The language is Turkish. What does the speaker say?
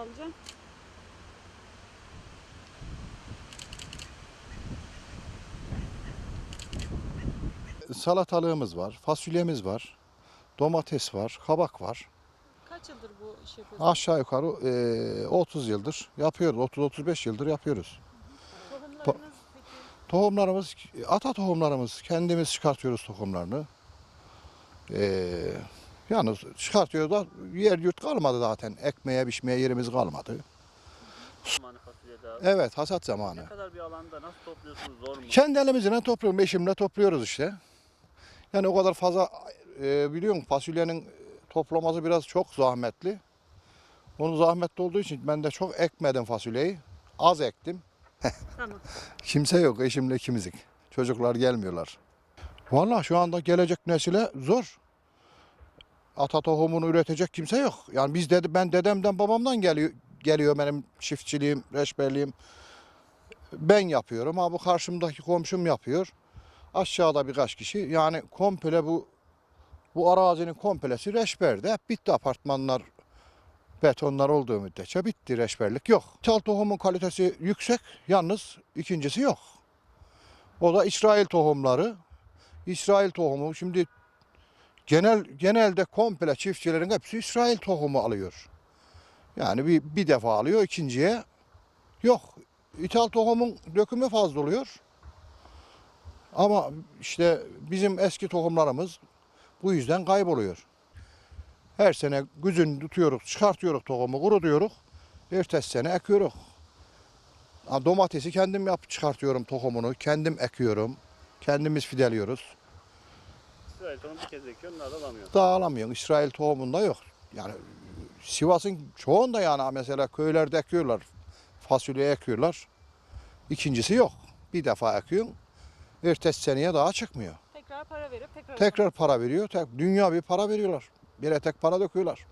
alacağım. Salatalığımız var, fasulyemiz var, domates var, kabak var. Kaç yıldır bu iş yapıyorsun? Aşağı yukarı eee, 30 yıldır yapıyoruz. 30-35 yıldır yapıyoruz. Tohumlarınız peki Tohumlarımız, ata tohumlarımız kendimiz çıkartıyoruz tohumlarını. Eee yalnız çıkartıyoruz da yer yurt kalmadı zaten. Ekmeğe biçmeye yerimiz kalmadı. Zamanı fasulye dağı. Evet hasat zamanı. Ne kadar bir alanda nasıl topluyorsunuz zor mu? Kendi elimizle topluyorum, eşimle topluyoruz işte. Yani o kadar fazla e, biliyorum fasulyenin toplaması biraz çok zahmetli. Onun zahmetli olduğu için ben de çok ekmedim fasulyeyi. Az ektim. tamam. Kimse yok, eşimle ikimizdik. Çocuklar gelmiyorlar. Vallahi şu anda gelecek nesile zor. Ata tohumunu üretecek kimse yok. Yani biz dedi ben dedemden babamdan geliyor geliyor benim çiftçiliğim, reçberliğim. Ben yapıyorum ama bu karşımdaki komşum yapıyor. Aşağıda birkaç kişi. Yani komple bu bu arazinin komplesi reçberde. Bitti apartmanlar, betonlar olduğu müddetçe bitti reçberlik yok. Çal tohumun kalitesi yüksek yalnız ikincisi yok. O da İsrail tohumları. İsrail tohumu şimdi genel genelde komple çiftçilerin hepsi İsrail tohumu alıyor. Yani bir, bir defa alıyor ikinciye yok. İthal tohumun dökümü fazla oluyor. Ama işte bizim eski tohumlarımız bu yüzden kayboluyor. Her sene güzün tutuyoruz, çıkartıyoruz tohumu, kurutuyoruz. Ertesi sene ekiyoruz. Domatesi kendim yap çıkartıyorum tohumunu, kendim ekiyorum. Kendimiz fideliyoruz. İsrail tohumu bir kez ekiyor, onlar da alamıyor. Dağılamıyorsun. İsrail tohumunda yok. Yani Sivas'ın çoğunda yani mesela köylerde ekiyorlar. Fasulye ekiyorlar. İkincisi yok. Bir defa ekiyorsun. Ertesi seneye daha çıkmıyor. Tekrar para verip tekrar Tekrar para veriyor. Tek, dünya bir para veriyorlar. Bir etek para döküyorlar.